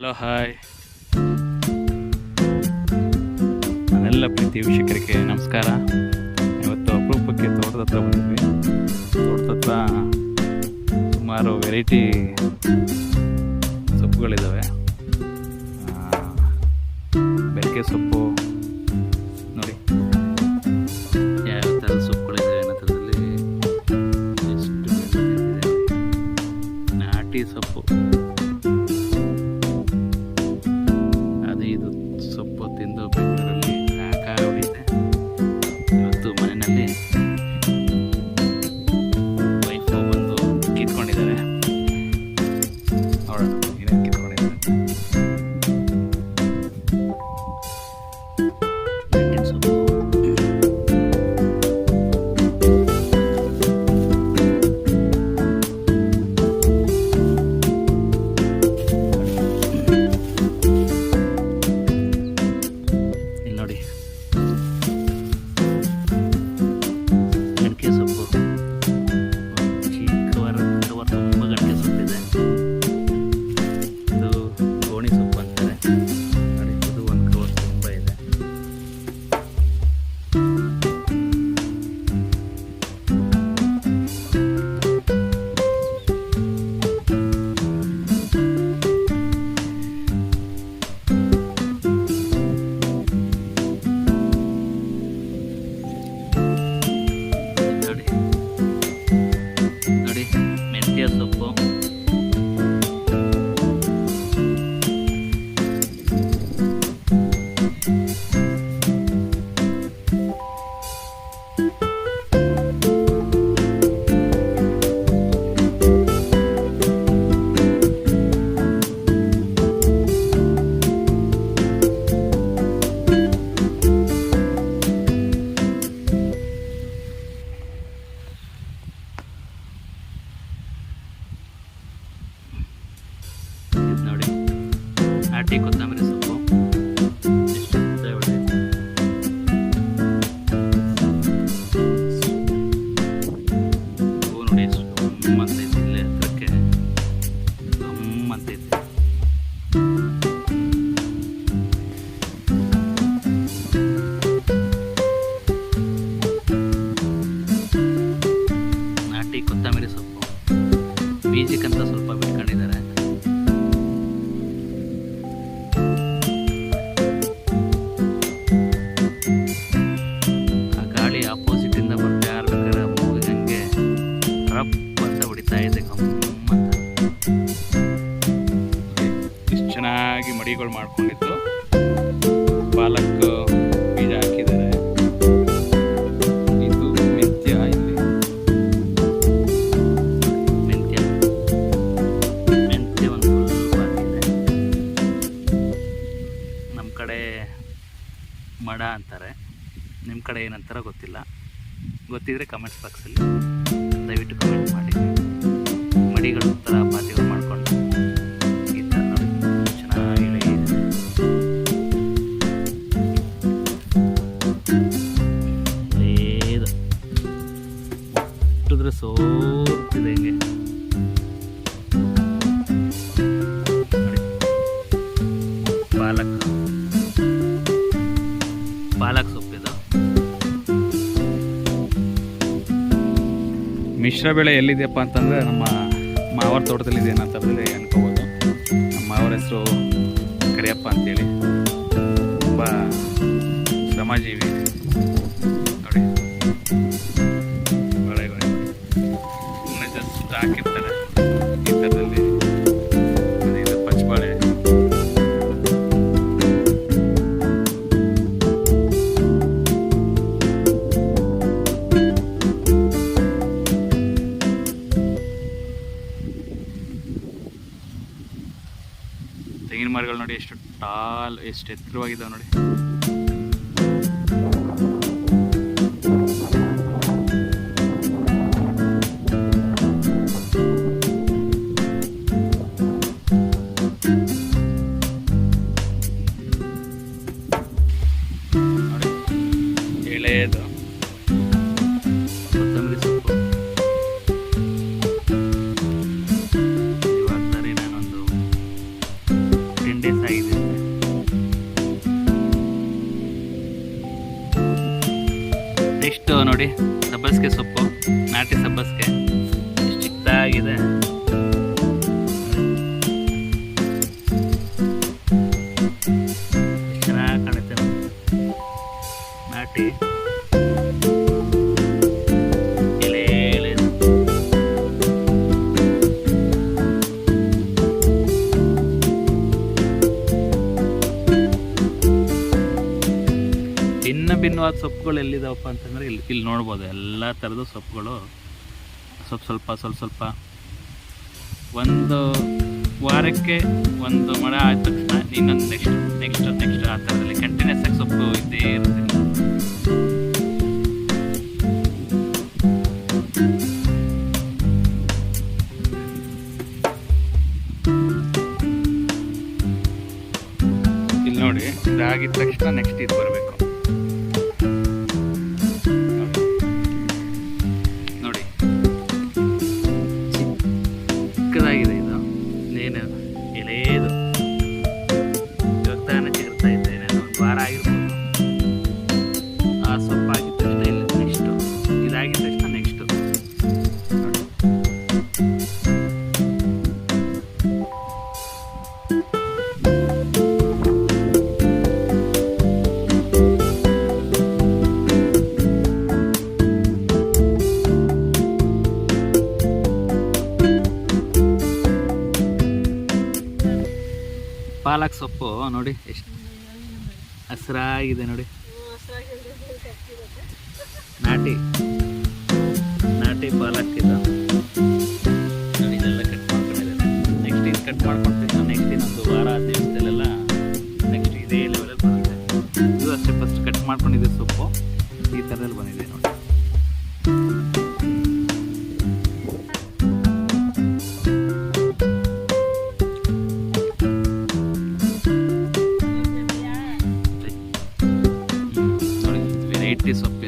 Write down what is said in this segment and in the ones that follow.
Hello, hi. ನಾನೆಲ್ಲ ಪ್ರೀತಿ ವೀಕ್ಷಕರಿಗೆ ನಮಸ್ಕಾರ. ಇವತ್ತು ಅಪರೂಪಕ್ಕೆ ತೋಟದ ಹತ್ರ ಬಂದಿದ್ವಿ. ತೋಟದ ಹತ್ರ ಸುಮಾರು ವೆರೈಟಿ ಸೊಪ್ಪುಗಳಿದ್ದಾವೆ ಬೆಳಗ್ಗೆ ಸೊಪ್ಪು ನೋಡಿ ನೋಡಿ ಮೆಂತ್ಯ ಸೊಪ್ಪು ಬೀಜಕ್ಕಂತ ಸ್ವಲ್ಪ ಬಿಟ್ಕೊಂಡಿದ್ದಾರೆ. ಆ ಗಾಳಿ ಆಪೋಸಿಟ್ ಇಂದ ಬರ್ತಾ ಇರ್ಬೇಕಾದ್ರೆ ಮೂಗಿಗೆ ಹಂಗೆ ರಪ್ ಅಂತ ಹೊಡಿತಾ ಇದೆ ಇಷ್ಟು ಚೆನ್ನಾಗಿ ಮಡಿಗಳು ಮಾಡ್ಕೊಂಡಿತ್ತು ಪಾಲಕ್ ನಿಮ್ಮ ಕಡೆ ಏನಂತಾರ ಗೊತ್ತಿಲ್ಲ. ಗೊತ್ತಿದ್ರೆ ಕಮೆಂಟ್ಸ್ ಬಾಕ್ಸಲ್ಲಿ ದಯವಿಟ್ಟು ಕಮೆಂಟ್ ಮಾಡಿ. ಮಡಿಗಳು ಥರ ಪಾತಿಗಳು ಮಾಡ್ಕೊಂಡು. ಮಿಶ್ರ ಬೆಳೆ ಎಲ್ಲಿದೆಯಪ್ಪ ಅಂತಂದರೆ ನಮ್ಮ ಮಾವರ ತೋಟದಲ್ಲಿ ಇದೆ ಅಂತ ಹೇಳಿ ಅನ್ಕೋಬೋದು. ನಮ್ಮ ಮಾವರ ಹೆಸರು ಕರಿಯಪ್ಪ ಅಂತೇಳಿ. ತುಂಬ ಶ್ರಮಜೀವಿ. ಮರಗಳು ನೋಡಿ ಎಷ್ಟು ಟಾಲ್ ಎಷ್ಟು ಎತ್ತರವಾಗಿದ್ದಾವೆ ನೋಡಿ. ಆಗಿದೆ ನೆಕ್ಸ್ಟು ನೋಡಿ ಸಬ್ಬಸ್ಗೆ ಸೊಪ್ಪು ನಾಟಿ ಸಬ್ಬಸ್ಗೆ. ಎಷ್ಟು ಚಿಕ್ಕದಾಗಿದೆ. ಚೆನ್ನಾಗಿ ಕಾಣುತ್ತೆ. ನಾಟಿ. ಭಿನ್ನವಾದ ಸೊಪ್ಪುಗಳು ಎಲ್ಲಿದಾವಪ್ಪ ಅಂತಂದರೆ ಇಲ್ಲಿ ಇಲ್ಲಿ ನೋಡ್ಬೋದು. ಎಲ್ಲ ಥರದ ಸೊಪ್ಪುಗಳು ಸ್ವಲ್ಪ ಸ್ವಲ್ಪ ಸ್ವಲ್ಪ ಸ್ವಲ್ಪ. ಒಂದು ವಾರಕ್ಕೆ ಒಂದು ಮಳೆ ಆದ ತಕ್ಷಣ ಇನ್ನೊಂದು ನೆಕ್ಸ್ಟ್ ನೆಕ್ಸ್ಟ್ ನೆಕ್ಸ್ಟ್ ಆ ಥರದಲ್ಲಿ ಕಂಟಿನ್ಯೂಸ್ ಆಗಿ ಸೊಪ್ಪು ಇದ್ದೇ ಇರುತ್ತೆ. ಇಲ್ಲಿ ನೋಡಿ, ಇದಾಗಿದ ತಕ್ಷಣ ನೆಕ್ಸ್ಟ್ ಇದು ಬರಬೇಕು. ಪಾಲಕ್ ಸೊಪ್ಪು, ನೋಡಿ, ಎಷ್ಟು ಹಸಿರಾಗಿದೆ ನೋಡಿ. ನಾಟಿ ನಾಟಿ ಪಾಲಕ್ ಇದು. ನೋಡಿ, ಇದೆಲ್ಲ ಕಟ್ ಮಾಡ್ಕೊಂಡಿದ್ದಾರೆ ನೆಕ್ಸ್ಟ್ ಇದು ಕಟ್ ಮಾಡ್ಕೊಡ್ತೀನಿ. ನೆಕ್ಸ್ಟ್ ಇನ್ನೊಂದು ವಾರ, ಹದಿನೈದು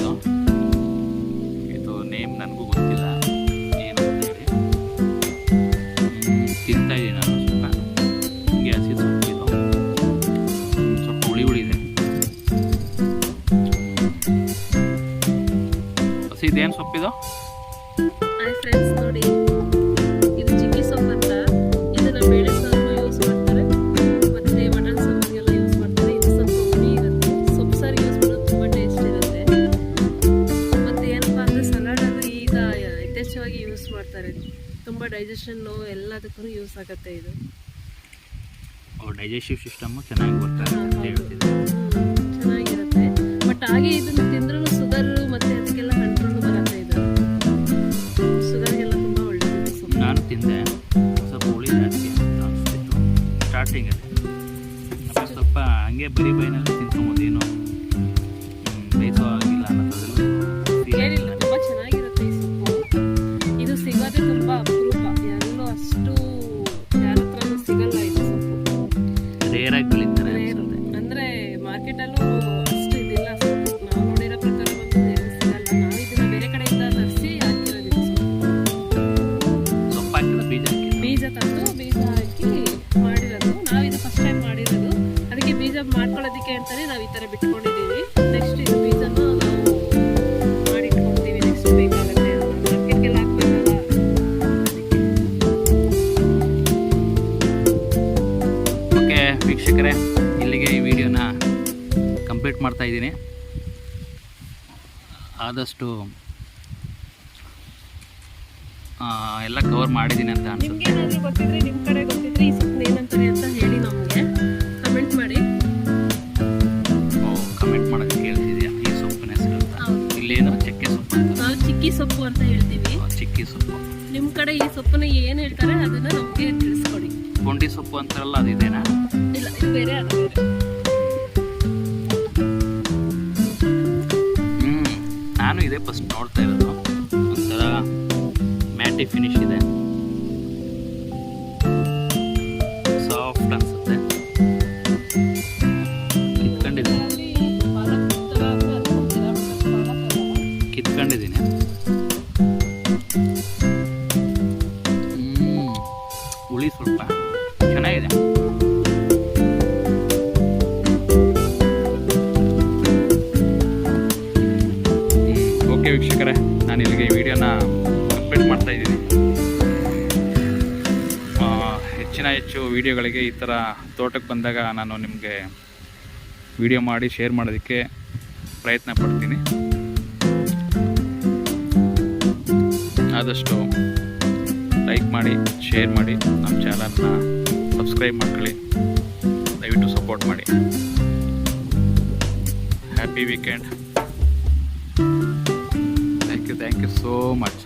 ವೆರೈಟಿ ಸೊಪ್ಪಿದು ಇದು ನೇಮ್ ನನಗೂ ಗೊತ್ತಿಲ್ಲ ಏನು ಅಂತ ಹೇಳಿ ಹ್ಮ್, ತಿಂತಾ ಇದ್ದೀನಿ ನಾನು ಸ್ವಲ್ಪ ಹಿಂಗೆ ಹಸಿ ಸೊಪ್ಪಿದು ಹ್ಮ್, ಸ್ವಲ್ಪ ಹುಳಿ ಹುಳಿ ಇದೆ ಹಸಿ ಇದೇನು ಸೊಪ್ಪಿದು ಡೈಜೆಷನ್ ಎಲ್ಲದಕ್ಕೂ ಯೂಸ್ ಆಗುತ್ತೆ ಇದು. ಡೈಜೆಸ್ಟಿವ್ ಸಿಸ್ಟಮ್ ಚೆನ್ನಾಗಿ ಅಂತ ಹೇಳ್ತಿದ್ರು ಚೆನ್ನಾಗಿರುತ್ತೆ. ಬಟ್ ಹಾಗೆ ಇದನ್ನು ತಿಂದ್ರೂ ಸುಗರ್ ಮತ್ತೆ ಅದಕ್ಕೆಲ್ಲ ಕಂಟ್ರೋಲ್ ಬರುತ್ತೆ ಇದು. ಸುಗರ್ಗೆಲ್ಲ ತುಂಬ ಒಳ್ಳೆಯದು ನಾನು ತಿಂದೆ. ಸ್ವಲ್ಪ ಹುಳಿ ಜಾಸ್ತಿ ಅಂತ ಅನಿಸ್ತಿತ್ತು. ಸ್ಟಾರ್ಟಿಂಗಲ್ಲಿ ಸ್ವಲ್ಪ ಹಂಗೆ ಬರೀ ಬೈನಲ್ಲಿ ತಿನ್ಕೊಂಬೋದು. ಬೀಜ ಬೀಜ ತಂದು ಬೀಜ ಹಾಕಿ ಮಾಡಿರೋದು. ನಾವು ಇದು ಫಸ್ಟ್ ಟೈಮ್ ಮಾಡಿರೋದು. ಅದಕ್ಕೆ ಬೀಜ ಮಾಡ್ಕೊಳ್ಳೋದಕ್ಕೆ ಅಂತಾನೆ ನಾವು ಈ ಥರ ಬಿಟ್ಕೊಂಡಿದ್ದೀವಿ. ನೆಕ್ಸ್ಟ್ ಇದು ಬೀಜನ ನಾವು ಮಾಡಿಟ್ಕೊಳ್ತೀವಿ ನೆಕ್ಸ್ಟ್ ಬೇಕಾಗುತ್ತೆ ಮಾರ್ಕೆಟ್ಗೆಲ್ಲ ಹಾಕ್ಬೇಕಲ್ಲ ಅದಕ್ಕೆ ಓಕೆ ವೀಕ್ಷಕರೇ ಇಲ್ಲಿಗೆ ಈ ವಿಡಿಯೋನ ಕಂಪ್ಲೀಟ್ ಮಾಡ್ತಾ ಇದ್ದೀನಿ. ಆದಷ್ಟು ಎಲ್ಲ ಕವರ್ ಮಾಡಿದ್ದೀನಿ ಅಂತ ಅನ್ಸುತ್ತೆ. ನಿಮ್ಗೆ ಏನಾದ್ರು ಗೊತ್ತಿದ್ರೆ ನಿಮ್ಮ ಕಡೆ ಗೊತ್ತಿದ್ರೆ ಈ ಸೊಪ್ಪು ಏನಂತಾರೆ ಅಂತ ಹೇಳಿ ನಮಗೆ ಕಮೆಂಟ್ ಮಾಡಿ. ಓ ಕಮೆಂಟ್ ಮಾಡೋದಕ್ಕೆ ಹೇಳ್ತಿದ್ಯಾ ಈ ಸೊಪ್ಪಿನ ಹೆಸರು ಅಂತ. ಹೌದು. ಇಲ್ಲೇನು ಚಕ್ಕೆ ಸೊಪ್ಪು ನಾವು ಚಿಕ್ಕಿ ಸೊಪ್ಪು ಅಂತ ಹೇಳ್ತೀವಿ. ಚಿಕ್ಕಿ ಸೊಪ್ಪು. ನಿಮ್ಮ ಕಡೆ ಈ ಸೊಪ್ಪನ್ನ ಏನು ಹೇಳ್ತಾರೆ ಅದನ್ನ ನಮ್ಗೆ ತಿಳಿಸ್ಕೊಡಿ. ಪುಂಡಿ ಸೊಪ್ಪು ಅಂತಾರಲ್ಲ ಅದು ಇದೇನಾ? ಇಲ್ಲ ಇದು ಬೇರೆ ಅದು ಬೇರೆ. ನಾನು ಇದೇ ಫಸ್ಟ್ ನೋಡ್ತಾ ಇರೋದು. They finish it. then ಹೆಚ್ಚು ವೀಡಿಯೋಗಳಿಗೆ ಈ ಥರ ತೋಟಕ್ಕೆ ಬಂದಾಗ ನಾನು ನಿಮಗೆ ವಿಡಿಯೋ ಮಾಡಿ ಶೇರ್ ಮಾಡೋದಕ್ಕೆ ಪ್ರಯತ್ನ ಪಡ್ತೀನಿ. ಆದಷ್ಟು ಲೈಕ್ ಮಾಡಿ, ಶೇರ್ ಮಾಡಿ, ನಮ್ಮ ಚಾನಲ್ನ ಸಬ್ಸ್ಕ್ರೈಬ್ ಮಾಡ್ಕೊಳ್ಳಿ. ದಯವಿಟ್ಟು ಸಪೋರ್ಟ್ ಮಾಡಿ. Happy weekend. Thank you thank you so much.